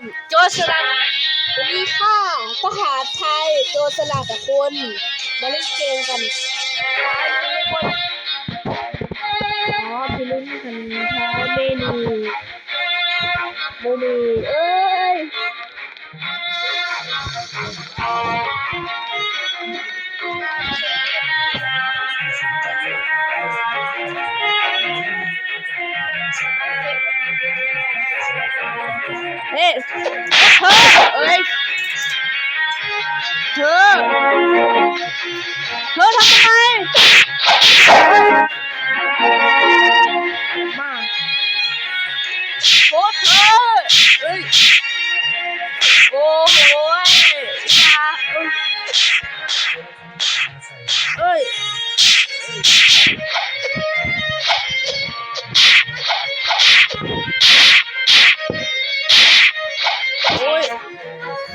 ม โจรสลัดวันนี้ค่ะทหารไทยโจรสลัดกับคุณมาเล่นเกมกันอ๋อพี่เล่นกันนะคะเมนูเมนูเอ้ย เฮ้เธอเอ้ยเธอเธอทำไมมาโอ้เธอ